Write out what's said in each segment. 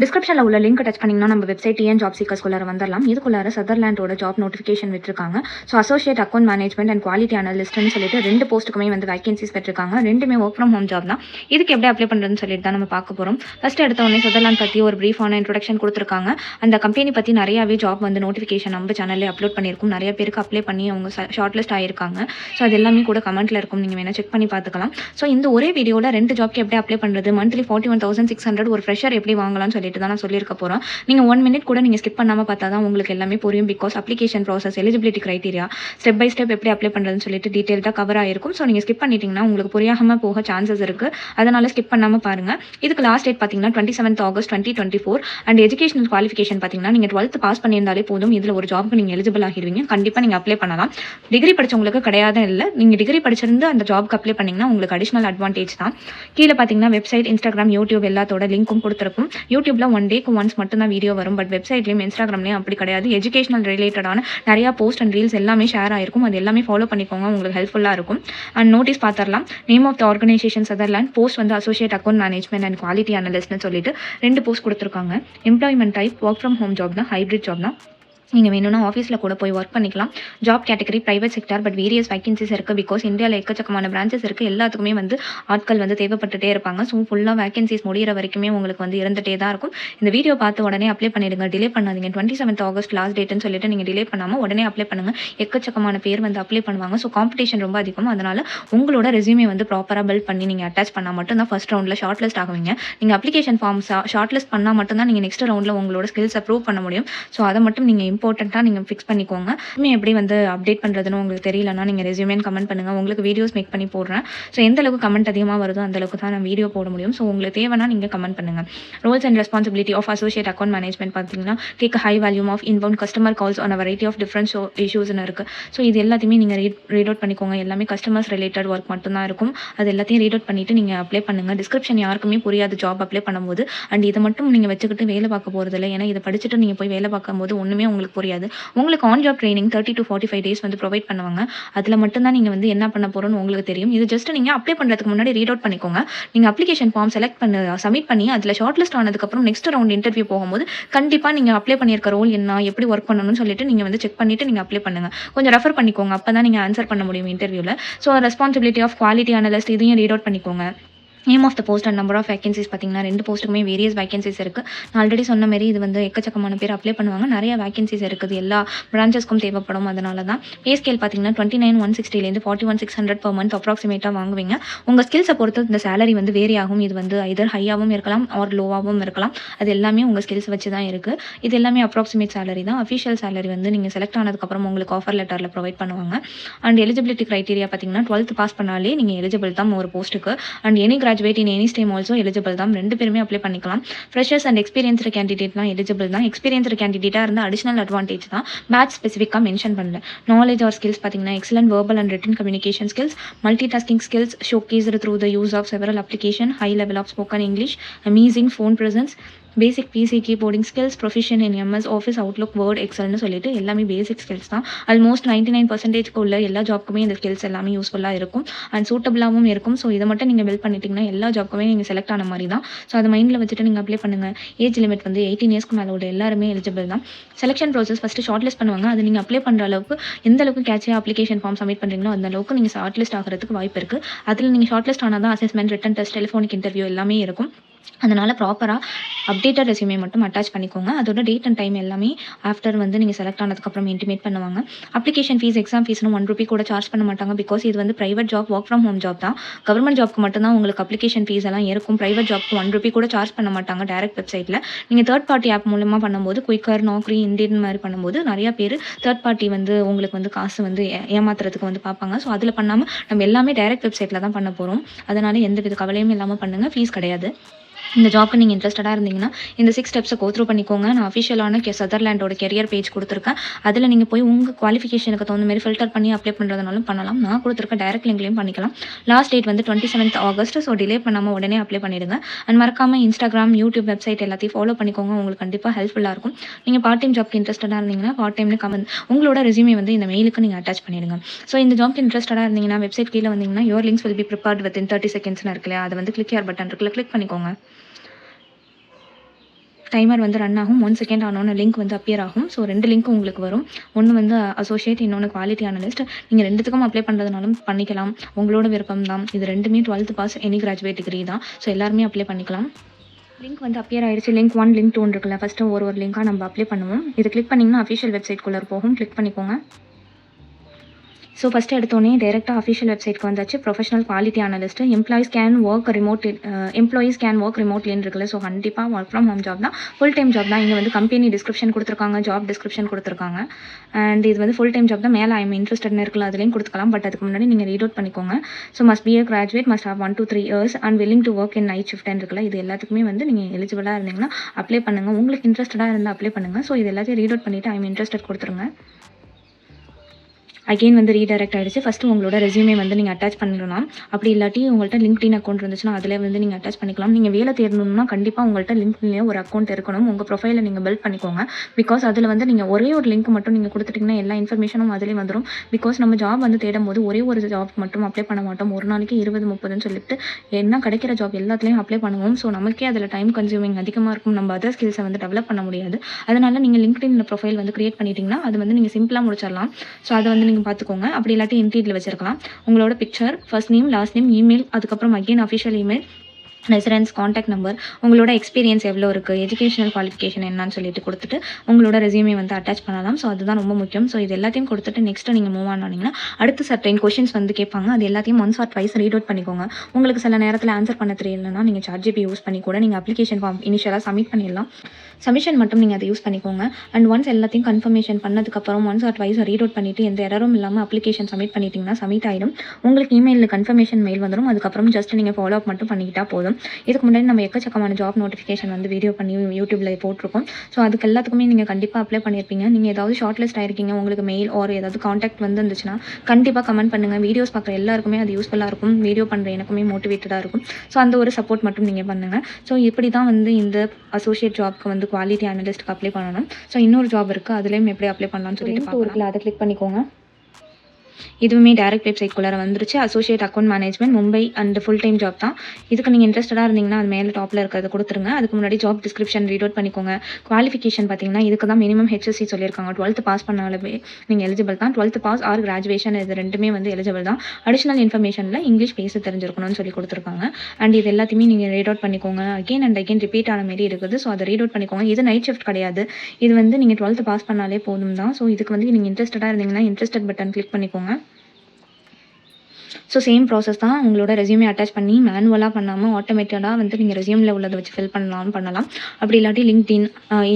டிஸ்கிரிப்ஷனில் உள்ள link touch பண்ணிங்கன்னா நம்ம வெப்சைட் டிஎன் ஜாப் சீக்கர்ஸ்குள்ளார வந்துடலாம் இதுக்குள்ளார சதர்லாண்டோட ஜாப் நோட்டிஃபிகேஷன் விட்டுருக்காங்க. So associate account management and quality அனலிஸ்ட்னு சொல்லிட்டு ரெண்டு போஸ்ட்டுக்குமே வந்து வேகன்சிஸ் பெற்றிருக்காங்க. ரெண்டுமே ஒர்க் ஃப்ரம் ஹோம் ஜாப் தான். இதுக்கு எப்படி அப்ளை பண்ணுறதுன்னு சொல்லிட்டு தான் நம்ம பார்க்க போகிறோம் ஃபஸ்ட் எடுத்தவொடனே சதர்லாண்ட் பற்றி ஒரு ப்ரீஃபான இன்ட்ரொடக்ஷன் கொடுத்துருக்காங்க. அந்த கம்பெனி பற்றி நிறையாவே ஜாப் வந்து நோட்டிஃபிகேஷன் நம்ம சேனல்லே அப்லோட் பண்ணியிருக்கும். நிறைய பேருக்கு அப்ளை பண்ணி அவங்க ஷார்ட் லிஸ்ட் ஆயிருக்காங்க. ஸோ அது எல்லாமே கூட கமெண்ட்டில் இருக்கும். நீங்கள் வேணால் செக் பண்ணி பார்த்துக்கலாம். ஸோ இந்த ஒரே வீடியோவில் ரெண்டு ஜாப்க்கு எப்படி அப்ளை பண்ணுறது monthly forty one thousand six hundred ஒரு ஃப்ரெஷர் எப்படி வாங்கலாம்னு சொல்லிட்டு தான் நான் சொல்லியிருக்க போகிறோம் நீங்கள் ஒன் மினிட் கூட நீங்கள் ஸ்கிப் பண்ணாமல் பார்த்தா தான் உங்களுக்கு எல்லாமே புரியும். Because application process eligibility criteria step by step எப்படி அப்ளை பண்ணுறதுன்னு சொல்லிட்டு டீட்டெயில்டாக கவர் ஆயிருக்கும். ஸோ நீங்கள் ஸ்கிப் பண்ணிட்டீங்கன்னா உங்களுக்கு புரியாமல் போக சான்சஸ் இருக்குது அதனால் ஸ்கிப் பண்ணாமல் பாருங்கள் இதுக்கு லாஸ்ட் டேட் பார்த்தீங்கன்னா twenty seventh August twenty twenty four and educational qualification பார்த்தீங்கன்னா நீங்கள் டுவெல்த் பாஸ் பண்ணியிருந்தாலே போதும். இதில் ஒரு ஜாப்க்கு நீங்கள் எலிஜிபிள் ஆகிடுவீங்க கண்டிப்பாக நீங்கள் அப்ளை பண்ணலாம். டிகிரி படிச்சவங்களுக்கு கிடையாது இல்லை. நீங்கள் டிகிரி படிச்சிருந்து அந்த ஜாப்க்கு அப்ளை பண்ணிங்கன்னா உங்களுக்கு அடிஷனல் அட்வான்டேஜ் தான். கீழே பார்த்தீங்கன்னா வெப்சைட் இன்ஸ்டாகிராம் யூடியூப் எல்லாத்தோட லிங்க்கும் கொடுத்துருக்கும். யூடியூப்ல ஒன் டேக்கு ஒன்ஸ் மட்டும் தான் வீடியோ வரும். பட் வெப்சைட்லேயும் இன்ஸ்டாகிராம்லையும் அப்படி கிடையாது. எஜுகேஷனல் ரிலேட்டடான நிறையா போஸ்ட் அண்ட் ரீல்ஸ் எல்லாமே ஷேர் ஆயிருக்கும். அது எல்லாமே ஃபாலோ பண்ணிக்கோங்க. உங்களுக்கு ஹெல்ப்ஃபுல்லாக இருக்கும். அண்ட் நோட்டீஸ் பார்த்துடலாம் name of the organisation Sutherland post வந்து associate account management and quality அனலிஸ்ட்னு சொல்லிட்டு ரெண்டு போஸ்ட் கொடுத்துருக்காங்க. Employment type work from home job தான் ஹைப்ரிட் ஜாப் தான். நீங்கள் வேணும்னா ஆஃபீஸில் கூட போய் ஒர்க் பண்ணிக்கலாம். Job category private sector but various vacancies இருக்குது பிகாஸ் இந்தியாவில் எக்கச்சக்கமான பிரான்ச்சஸ் இருக்குது எல்லாத்துக்குமே வந்து ஆட்கள் வந்து தேவைப்பட்டுட்டே இருப்பாங்க. ஸோ ஃபுல்லாக வேகன்சிஸ் முடிகிற வரைக்குமே உங்களுக்கு வந்து இருந்துகிட்டே தான் இருக்கும். இந்த வீடியோ பார்த்து உடனே அப்ளை பண்ணிடுங்க. டிலே பண்ணாதீங்க. டுவெண்ட்டி செவன்த் ஆகஸ்ட் லாஸ்ட் டேட்னு சொல்லிட்டு நீங்கள் டிலே பண்ணாமல் உடனே அப்ளை பண்ணுங்கள் எக்கச்சக்கமான பேர் வந்து அப்ளை பண்ணுவாங்க. ஸோ காம்படிஷன் ரொம்ப அதிகம். அதனால் உங்களோட ரெஸ்யூமே வந்து ப்ராப்பராக பில்ட் பண்ணி நீங்கள் அட்டாச் பண்ணால் மட்டும்தான் ஃபஸ்ட் ரவுண்டில் ஷார்ட் லிஸ்ட் ஆகுவீங்க. நீங்கள் அப்ளிகேஷன் ஃபார்ம்ஸ் ஷார்ட் லிஸ்ட் பண்ணால் மட்டும் தான் நீங்கள் நெக்ஸ்ட் ரவுண்டில் உங்களோட ஸ்கில்ஸை ப்ரூவ் பண்ண முடியும். ஸோ அதை மட்டும் நீங்கள் இம்பார்ட்டண்ட்டாக நீங்கள் ஃபிக்ஸ் பண்ணிக்கோங்க. ரெஸ்யூமே எப்படி வந்து அப்டேட் பண்ணுறதுன்னு உங்களுக்கு தெரியலன்னா நீங்கள் ரெஸ்யூமேன்னு கமெண்ட் பண்ணுங்கள் உங்களுக்கு வீடியோஸ் மேக் பண்ணி போடுறேன். ஸோ எந்த அளவுக்கு கமெண்ட் அதிகமாக வருதோ அந்த அளவுக்கு தான் நான் வீடியோ போட முடியும். ஸோ உங்களுக்கு தேவைன்னா நீங்கள் கமெண்ட் பண்ணுங்கள் roles and responsibility of associate account management பார்த்தீங்கன்னா take high volume of inbound customer calls on variety of different show இஷ்யூஸ்னு இருக்குது ஸோ இது எல்லாத்தையுமே நீங்கள் ரீட் ரீட் அவுட் பண்ணிக்கோங்க. எல்லாமே கஸ்டமர்ஸ் ரிலேட்டட் ஒர்க் மட்டும்தான் இருக்கும். அது எல்லாத்தையும் ரீட் அவுட் பண்ணிவிட்டு நீங்கள் அப்ளை பண்ணுங்கள் டிஸ்கிரிப்ஷன் யாருக்குமே புரியாது ஜாப் அப்ளை பண்ணும்போது. அண்ட் இதை மட்டும் நீங்கள் வச்சுக்கிட்டு வேலை பார்க்க போகிறதில்ல ஏன்னா இதை படிச்சுட்டு நீங்கள் போய் வேலை பார்க்கும்போது ஒன்றுமே உங்களுக்கு புரியாது. உங்களுக்கு on job training thirty to forty five days வந்து ப்ரொவைட் பண்ணுவாங்க. அதில் மட்டும்தான் நீங்கள் வந்து என்ன பண்ண போகிறோன்னு உங்களுக்கு தெரியும். இது ஜஸ்ட் நீங்கள் அப்ளை பண்ணுறதுக்கு முன்னாடி ரீட் அவுட் பண்ணிக்கோங்க. நீங்கள் அப்ளிகேஷன் ஃபார்ம் செலக்ட் பண்ண சப்மிட் பண்ணி அதில் ஷார்ட் லிஸ்ட் ஆனதுக்கப்புறம் நெக்ஸ்ட் ரவுண்ட் இன்டர்வியூ போகும்போது கண்டிப்பாக நீங்கள் அப்ளை பண்ணியிருக்க ரோல் என்ன எப்படி ஒர்க் பண்ணணும்னு சொல்லிட்டு நீங்கள் வந்து செக் பண்ணிவிட்டு நீங்கள் அப்ளை பண்ணுங்கள் கொஞ்சம் ரெஃபர் பண்ணிக்கோங்க. அப்போ தான் நீங்கள் ஆன்சர் பண்ண முடியும் இன்டர்வியூவில் so responsibility of quality analyst இதையும் ரீட் அவுட் பண்ணிக்கோங்க. Name of the post and number of vacancies பார்த்தீங்கன்னா ரெண்டு போஸ்ட்டுக்குமே வேரியஸ் வேகன்சிஸ் இருக்குது நான் ஆல்ரெடி சொன்ன மாதிரி இது வந்து எக்கச்சக்கமான பேர் அப்ளை பண்ணுவாங்க. நிறைய வேகன்சிஸ் இருக்குது. எல்லா பிரான்ச்சஸ்க்கும் தேவைப்படும் அதனால தான் பே ஸ்கேல் பார்த்தீங்கன்னா twenty nine one சிக்ஸ்டிலேருந்து forty one six hundred per month அப்ராக்சிமேட்டாக வாங்குவீங்க. உங்கள் ஸ்கில்ஸை பொறுத்து இந்த சேலரி வந்து வேரி ஆகும். இது வந்து இதர் ஹையாகவும் இருக்கலாம் ஆர் லோவாகவும் இருக்கலாம். அது எல்லாமே உங்கள் ஸ்கில்ஸ் வச்சு தான் இருக்குது இது எல்லாமே அப்ராக்சிமேட் சேலரி தான். அஃபிஷியல் சேலரி வந்து நீங்கள் செலக்ட் ஆனதுக்கப்புறம் உங்களுக்கு ஆஃபர் லெட்டரில் ப்ரொவைட் பண்ணுவாங்க. அண்ட் எலிஜிபிலிட்டி க்ரைட்டீரியா பார்த்தீங்கன்னா டுவெல்த் பாஸ் பண்ணாலே நீங்கள் எலிஜிபிள் தான் ஒரு போஸ்ட்டுக்கு and any graduate in any stream also eligible தான். ரெண்டு பேருமே அப்ளை பண்ணிக்கலாம். ஃப்ரெஷர்ஸ் அண்ட் எக்ஸ்பீரியன்ஸ்டு கேண்டிடேட்லாம் எலிஜிபிள் தான். எக்ஸ்பீரியன்ஸ்டு கேண்டிடேட்டாக இருந்தால் அடிஷனல் அட்வான்டேஜ் தான். பேட்ச் ஸ்பெசிஃபிக்காக மென்ஷன் பண்ணல. நாலேஜ் ஆர் ஸ்கில்ஸ் பார்த்தீங்கன்னா excellent verbal and written communication skills multi tasking skills showcased through the use of several application high level of spoken English amazing phone presence basic PC keyboarding skills proficiency in MS office outlook word எக்ஸல்னு சொல்லிட்டு எல்லாமே basic skills தான். Almost ninety nine பர்சன்டேஜ்க்கு உள்ள எல்லா ஜாப்க்குமே இந்த skills எல்லாமே யூஸ்ஃபுல்லாக இருக்கும். அண்ட் சூட்டபிளாகவும் இருக்கும். ஸோ இதை மட்டும் நீங்கள் பில்ட் பண்ணிட்டீங்கன்னா எல்லா ஜாப்க்குமே நீங்கள் செலக்ட் ஆன மாதிரி தான். ஸோ அதை மைண்டில் வச்சுட்டு நீங்கள் அப்ளை பண்ணுங்கள் ஏஜ் லிமிட் வந்து எயிட்டீன் இயர்ஸ்க்கு மேலே உள்ள எல்லாருமே எலிஜிபிள் தான். Selection process first short list பண்ணுவாங்க. அது நீங்கள் அப்ளை பண்ணுற அளவுக்கு எந்த அளவுக்கு கேட்சியாக அப்ளிகேஷன் ஃபார்ம் சப்மிட் பண்ணுறீங்களோ அந்த அளவுக்கு நீங்கள் ஷார்ட் லிஸ்ட் ஆகிறதுக்கு வாய்ப்பு இருக்குது அதில் நீங்கள் ஷார்ட் லிஸ்ட் ஆனால் தான் assessment written test telephonic interview எல்லாமே இருக்கும். அதனால் ப்ராப்பராக அப்டேட்டட் ரெசியூமே மட்டும் அட்டாச் பண்ணிக்கோங்க. அதோட டேட் அண்ட் டைம் எல்லாமே ஆஃப்டர் வந்து நீங்கள் செலக்ட் ஆனதுக்கப்புறம் இன்டிமேட் பண்ணுவாங்க. அப்ளிகேஷன் ஃபீஸ் எக்ஸாம் ஃபீஸ்னு ஒன் ருபி கூட சார்ஜ் பண்ண மாட்டாங்க. பிகாஸ் இது வந்து private job work from home job தான். கவர்மெண்ட் ஜாப்க்கு மட்டும்தான் உங்களுக்கு அப்ளிகேஷன் ஃபீஸ் எல்லாம் இருக்கும். ப்ரைவேட் ஜாப்க்கு ஒன் ருபி கூட சார்ஜ் பண்ண மாட்டாங்க டேரக்ட் வெப்சைட்டில் நீங்கள் தேர்ட் பார்ட்டி ஆப் மூலமாக பண்ணும்போது குயிக்கர் நோக்ரி இண்டியன் மாதிரி பண்ணும்போது நிறையா பேர் தேர்ட் பார்ட்டி வந்து உங்களுக்கு வந்து காசு வந்து ஏமாத்துறதுக்கு வந்து பார்ப்பாங்க. ஸோ அதில் பண்ணாமல் நம்ம எல்லாமே டேரக்ட் வெப்சைட்டில் தான் பண்ண போகிறோம் அதனால் எந்த வித கவலையும் இல்லாமல் பண்ணுங்கள் ஃபீஸ் கிடையாது. இந்த ஜாப்க்கு நீங்கள் இன்ட்ரெஸ்டடாக இருந்தீங்கன்னா இந்த சிக்ஸ் ஸ்டெப்ஸை கோத்ரூ பண்ணிக்கோங்க. நான் அஃபிஷியலான கே சதர்லேண்டோட கெரியர் பேஜ் கொடுத்துருக்கேன். அதில் நீங்கள் போய் உங்கள் குவாலிஃபிகேஷனுக்கு தகுந்த மாதிரி ஃபில்டர் பண்ணி அப்ளை பண்ணுறதுனாலும் பண்ணலாம். நான் கொடுத்துருக்க டேரக்ட் லிங்க்லையும் பண்ணிக்கலாம். லாஸ்ட் டேட் வந்து twenty seventh August so delay பண்ணாமல் உடனே அப்ளை பண்ணிடுங்க. அண்ட் மறக்காமல் இன்ஸ்டாகிராம் யூடியூப் வெப்சைட் எல்லாத்தையும் ஃபாலோ பண்ணிக்கோங்க. உங்களுக்கு கண்டிப்பாக ஹெல்ப்ஃபுல்லாக இருக்கும். நீங்கள் பார்ட் டைம் ஜாப்க்கு இன்ட்ரெஸ்டடாக இருந்தீங்கன்னா பார்ட் டைம்னு கமெண்ட் உங்களோட ரெஸ்யூமே வந்து இந்த மெயிலுக்கு நீங்கள் அட்டாச் பண்ணிடுங்க. ஸோ இந்த ஜாப்க்கு இன்ட்ரெஸ்டடாக இருந்தீங்கன்னா வெப்சைட் கீழே வந்தீங்கன்னா your links will be prepared within thirty செகண்ட்ஸ்னு இருக்கு இல்லையா? அதை வந்து கிளிக் யார் பட்டன் இருக்குல்ல கிளிக் பண்ணிக்கோங்க. டைமர் வந்து ரன் ஆகும். ஒன் செகண்ட் ஆனோன்னு லிங்க் வந்து அப்பியர் ஆகும். ஸோ ரெண்டு லிங்க் உங்களுக்கு வரும். ஒன்று வந்து அசோசியேட் இன்னொன்று குவாலிட்டி அனலிஸ்ட் நீங்கள் ரெண்டுத்துக்கும் அப்ளை பண்ணுறதுனாலும் பண்ணிக்கலாம். உங்களோட விருப்பம் தான் இது ரெண்டுமே twelfth pass any graduate degree தான். ஸோ எல்லாருமே அப்ளை பண்ணிக்கலாம். லிங்க் வந்து அப்பியர் ஆயிடுச்சு. லிங்க் ஒன் லிங்க் டூன் இருக்குல்ல. ஃபஸ்ட்டு ஒரு ஒரு லிங்காக நம்ம அப்ளை பண்ணுவோம். இது கிளிக் பண்ணிங்கன்னா அஃபிஷியல் வெப்சைட்குள்ளே போகும். கிளிக் பண்ணிக்கோங்க. ஸோ ஃபஸ்ட்டு எடுத்தோடனே டேரெக்டாக அஃபிஷியல் வெப்சைட்க்கு வந்தாச்சு. Professional quality analyst employees can work remote employees can work ரிமோட்லின்னு இருக்குல்ல. ஸோ கண்டிப்பாக ஒர்க் ஃப்ரம் ஹோம் ஜாப் தான். ஃபுல் டைம் ஜாப் தான். இங்கே வந்து கம்பெனி டிஸ்கிரிப்ஷன் கொடுத்துருக்காங்க ஜாப் டிஸ்கிரிப்ஷன் கொடுத்துருக்காங்க. அண்ட் இது வந்து ஃபுல் டைம் ஜாப் தான். மேலே ஐம் இன்ட்ரெஸ்டட்னு இருக்குல்ல அதுலேயும் கொடுத்துக்கலாம். பட் அதுக்கு முன்னாடி நீங்கள் ரீட் அவுட் பண்ணிக்கோங்க. So must be a graduate must have one two three years and willing to work in night shift இருக்குல்ல. இது எல்லாத்துக்குமே வந்து நீங்கள் எலிஜிபிளாக இருந்தீங்கன்னா அப்ளை பண்ணுங்கள் உங்களுக்கு இன்ட்ரெஸ்டடாக இருந்தால் அப்ளை பண்ணுங்கள் ஸோ இது எல்லாத்தையும் ரீட் அவுட் பண்ணிவிட்டு ஐம் இன்ட்ரெஸ்டட் கொடுத்துருங்க. அகெயின் வந்து ரீடைரக்ட் ஆகிடுச்சு ஃபஸ்ட்டு உங்களோட ரெசியூமே வந்து நீங்கள் அட்டாச் பண்ணிடலாம் அப்படி இல்லாட்டி உங்கள்கிட்ட லிங்க்டின் அக்கௌண்ட் இருந்துச்சுன்னா அதில் வந்து நீங்கள் அட்டாச் பண்ணிக்கலாம். நீங்கள் வேலை தேடணும்னா கண்டிப்பாக உங்கள்கிட்ட லிங்க்லேயே ஒரு அக்கௌண்ட் இருக்கணும். உங்கள் ப்ரொஃபைலை நீங்கள் பில்ட் பண்ணிக்கோங்க. பிகாஸ் அதில் வந்து நீங்கள் ஒரே ஒரு லிங்க் மட்டும் நீங்கள் கொடுத்துட்டிங்கன்னா எல்லா இன்ஃபர்மேஷனும் அதிலே வந்துடும் பிகாஸ் நம்ம ஜாப் வந்து தேடும் போது ஒரே ஒரு ஜாப் மட்டும் அப்ளை பண்ண மாட்டோம். ஒரு நாளைக்கு இருபது முப்பதுன்னு சொல்லிட்டு என்ன கிடைக்கிற ஜாப் எல்லாத்துலேயும் அப்ளை பண்ணுவோம். ஸோ நமக்கே அதில் டைம் கன்சியூமிங் அதிகமாக இருக்கும். நம்ம அதர் ஸ்கில்ஸை வந்து டெவலப் பண்ண முடியாது. அதனால் நீங்கள் லிங்க்டின் ப்ரொஃபைல் வந்து கிரியேட் பண்ணிட்டீங்கன்னா அது வந்து நீங்கள் சிம்பிளாக முடிச்சிடலாம். ஸோ அதை வந்து நீங்கள் பார்த்துக்கோங்க அப்படி இல்லாட்டி இன்டீரியல் வச்சிருக்கலாம். உங்களோட picture first name last name email அதுக்கப்புறம் again official email residence contact number உங்களோட எக்ஸ்பீரியன்ஸ் எவ்வளோ இருக்குது எஜுகேஷனல் குவாலிஃபிகேஷன் என்னன்னு சொல்லிட்டு கொடுத்துட்டு உங்களோட ரெஸ்யூமே வந்து அட்டாச் பண்ணலாம். ஸோ அதுதான் ரொம்ப முக்கியம். ஸோ இது எல்லாத்தையும் கொடுத்துட்டு நெக்ஸ்ட் நீங்கள் மூவ் ஆனீங்கன்னா அடுத்த சர்டைன் கொஷின்ஸ் வந்து கேட்பாங்க. அது எல்லாத்தையும் once or twice read out பண்ணிக்கோங்க. உங்களுக்கு சில நேரத்தில் ஆன்சர் பண்ண தெரியலன்னா நீங்கள் சார்ஜிபி யூஸ் பண்ணி கூட நீங்கள் அப்ளிகேஷன் ஃபார்ம் இனிஷியலாக சப்மிட் பண்ணிடலாம். சப்மிஷன் மட்டும் நீங்கள் அதை யூஸ் பண்ணிக்கோங்க. அண்ட் ஒன்ஸ் எல்லாத்தையும் கன்ஃபர்மேஷன் பண்ணதுக்கப்புறம் once or twice read out பண்ணிவிட்டு எந்த எரரும் இல்லாமல் அப்ளிகேஷன் சப்மிட் பண்ணிட்டீங்கன்னா சப்மிட் ஆகிடும் உங்களுக்கு இமெயிலில் கன்ஃபர்மேஷன் மெயில் வந்துடும் அதுக்கப்புறம் ஜஸ்ட் நீங்கள் ஃபாலோ அப் மட்டும் பண்ணிக்கிட்டால் போதும். இதுக்கு முன்னாடி நம்ம எக்கச்சக்கமான ஜாப் நோட்டிஃபிகேஷன் வந்து வீடியோ பண்ணி யூடியூப்ல போட்டிருக்கோம். ஸோ அதுக்கு எல்லாத்துக்குமே நீங்கள் கண்டிப்பாக அப்ளை பண்ணியிருப்பீங்க நீங்கள் ஏதாவது ஷார்ட் லிஸ்ட் ஆயிருக்கீங்க உங்களுக்கு மெயில் ஆர் ஏதாவது காண்டாக்ட் வந்து இருந்துச்சுன்னா கண்டிப்பாக கமெண்ட் பண்ணுங்கள் வீடியோஸ் பார்க்குற எல்லாருக்குமே அது யூஸ்ஃபுல்லாக இருக்கும். வீடியோ பண்ணுற எனக்குமே மோட்டிவேட்டடாக இருக்கும். ஸோ அந்த ஒரு சப்போர்ட் மட்டும் நீங்கள் பண்ணுங்கள் ஸோ இப்படி தான் வந்து இந்த அசோசியேட் ஜாப்க்கு வந்து குவாலிட்டி அனலிஸ்ட்க்கு அப்ளை பண்ணணும். ஸோ இன்னொரு ஜாப் இருக்குது அதுலேயும் எப்படி அப்ளை பண்ணலாம்னு சொல்லிட்டு பார்க்கலாம். அதை கிளிக் பண்ணிக்கோங்க. இதுவுமே டேரக்ட் வெப்சைட்குள்ளார வந்துருச்சு. Associate account management Mumbai and full time job தான். இதுக்கு நீங்கள் இன்ட்ரெஸ்டடாக இருந்தீங்கன்னா அது மேலே டாப்பில் இருக்கிறத கொடுத்துருங்க. அதுக்கு முன்னாடி ஜாப் டிஸ்கிரிப்ஷன் ரீட் அவுட் பண்ணிக்கோங்க. குவாலிஃபிகேஷன் பார்த்தீங்கன்னா இதுக்கு தான் மினிமம் ஹெச்எஸ்சி சொல்லியிருக்காங்க. டுவெல்த் பாஸ் பண்ணாலுமே நீங்கள் எலிஜிபிள் தான். டுவெல்த் பாஸ் ஆர் கிராஜுவேஷன் இது ரெண்டுமே வந்து எலிஜிபிள் தான். அடிஷனல் இன்ஃபர்மேஷனில் இங்கிலீஷ் பேச தெரிஞ்சிருக்கணும்னு சொல்லி கொடுத்துருக்காங்க. அண்ட் இது எல்லாத்தையுமே நீங்கள் ரீட் அவுட் பண்ணிக்கோங்க. அகெயின் அண்ட் அகெயின் ரிப்பீட் ஆன மாரி இருக்குது. ஸோ அதை ரீட் அவுட் பண்ணிக்கோங்க. இது நைட் ஷிஃப்ட் கிடையாது. இது வந்து நீங்கள் டுவெல்த் பாஸ் பண்ணாலே போதும் தான். ஸோ இதுக்கு வந்து நீங்கள் இன்ட்ரெஸ்டடாக இருந்தீங்கன்னா இன்ட்ரெஸ்டட் பட்டன் கிளிக் பண்ணிக்கோங்க. கொடுத்துருக்காங்க ஸோ சேம் ப்ராசஸ் தான் உங்களோட ரெஸ்யூமே அட்டாச் பண்ணி மேனுவலாக பண்ணாமல் ஆட்டோமேட்டடாக வந்து நீங்கள் ரெஸ்யூமில் உள்ளதை வச்சு ஃபில் பண்ணலாம் பண்ணலாம். அப்படி இல்லாட்டி லிங்க்டின்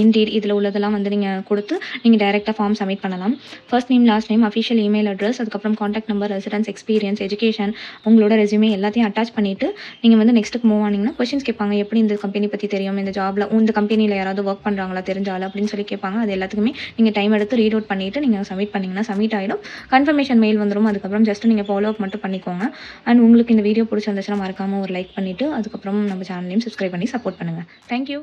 இன்டீட் இதில் உள்ளதெல்லாம் வந்து நீங்கள் கொடுத்து நீங்கள் டைரெக்டாக ஃபார்ம் சப்மிட் பண்ணலாம். First name last name official email address அதுக்கப்புறம் contact number residence experience education உங்களோட ரெஸ்யூமே எல்லாத்தையும் அட்டாச் பண்ணிவிட்டு நீங்கள் வந்து நெக்ஸ்ட்டுக்கு மூவ் ஆனீங்கன்னா கொஷின்ஸ் கேட்பாங்க. எப்படி இந்த கம்பெனி பற்றி தெரியும்? இந்த ஜாபில் இந்த கம்பெனியில் யாராவது ஒர்க் பண்ணுறாங்களா தெரிஞ்சாலும் அப்படின்னு சொல்லி கேட்பாங்க. அது எல்லாத்துக்குமே நீங்கள் டைம் எடுத்து ரீட் அவுட் பண்ணிவிட்டு நீங்கள் சப்மிட் பண்ணிங்கன்னா சப்மிட் ஆகிடும் கன்ஃபர்மேஷன் மெயில் வந்துடும் அதுக்கப்புறம் ஜஸ்ட் நீங்கள் ஃபாலோ அப் மட்டும் பண்ணிக்கோங்க. அண்ட் உங்களுக்கு இந்த வீடியோ பிடிச்சிருந்துச்சுன்னா மறக்காமல் ஒரு லைக் பண்ணிவிட்டு அதுக்கப்புறம் நம்ம சேனலையும் சப்ஸ்கிரைப் பண்ணி சப்போர்ட் பண்ணுங்கள் தேங்க்யூ